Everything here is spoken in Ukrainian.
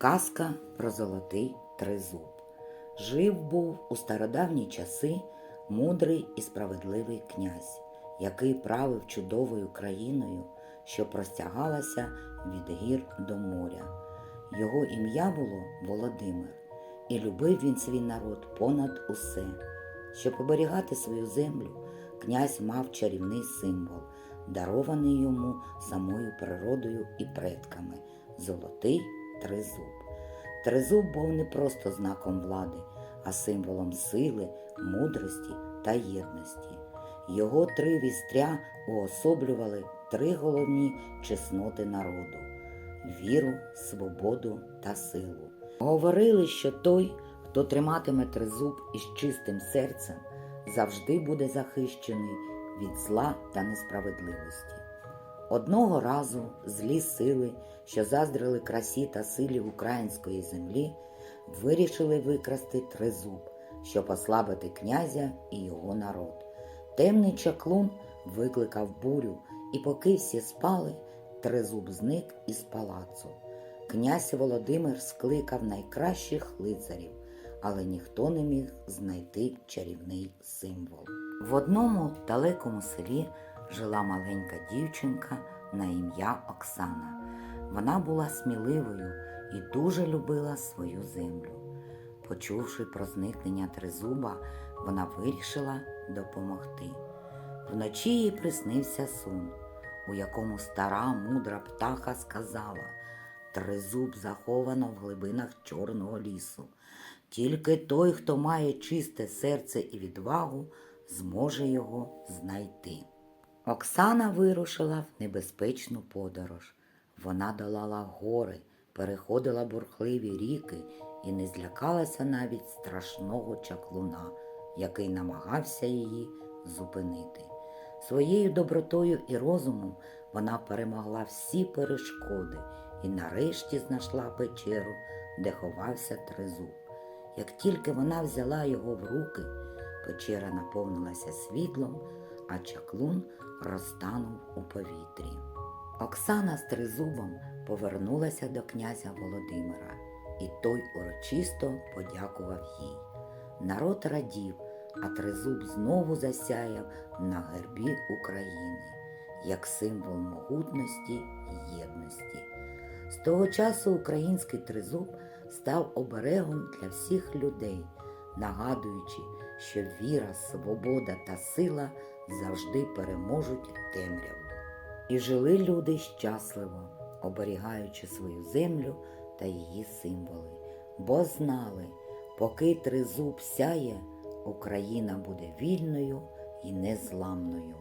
Казка про золотий тризуб. Жив був у стародавні часи мудрий і справедливий князь, який правив чудовою країною, що простягалася від гір до моря. Його ім'я було Володимир, і любив він свій народ понад усе. Щоб оберігати свою землю, князь мав чарівний символ, дарований йому самою природою і предками золотий тризуб. Тризуб був не просто знаком влади, а символом сили, мудрості та єдності. Його три вістря уособлювали три головні чесноти народу віру, свободу та силу. Говорили, що той, хто триматиме тризуб із чистим серцем, завжди буде захищений від зла та несправедливості. Одного разу злі сили, що заздрили красі та силі української землі, вирішили викрасти тризуб, щоб ослабити князя і його народ. Темний чаклун викликав бурю, і поки всі спали, тризуб зник із палацу. Князь Володимир скликав найкращих лицарів, але ніхто не міг знайти чарівний символ. В одному далекому селі жила маленька дівчинка на ім'я Оксана. Вона була сміливою і дуже любила свою землю. Почувши про зникнення тризуба, вона вирішила допомогти. Вночі їй приснився сон, у якому стара мудра птаха сказала Тризуб заховано в глибинах Чорного лісу. Тільки той, хто має чисте серце і відвагу, зможе його знайти. Оксана вирушила в небезпечну подорож. Вона долала гори, переходила бурхливі ріки і не злякалася навіть страшного чаклуна, який намагався її зупинити. Своєю добротою і розумом вона перемогла всі перешкоди і нарешті знайшла печеру, де ховався тризуб. Як тільки вона взяла його в руки, печера наповнилася світлом, а чаклун розтанув у повітрі. Оксана з тризубом повернулася до князя Володимира, і той урочисто подякував їй. Народ радів, а тризуб знову засяяв на гербі України, як символ могутності і єдності. З того часу український тризуб став оберегом для всіх людей, нагадуючи, що віра, свобода та сила завжди переможуть темряву. І жили люди щасливо, оберігаючи свою землю та її символи, бо знали, поки тризуб сяє, Україна буде вільною і незламною.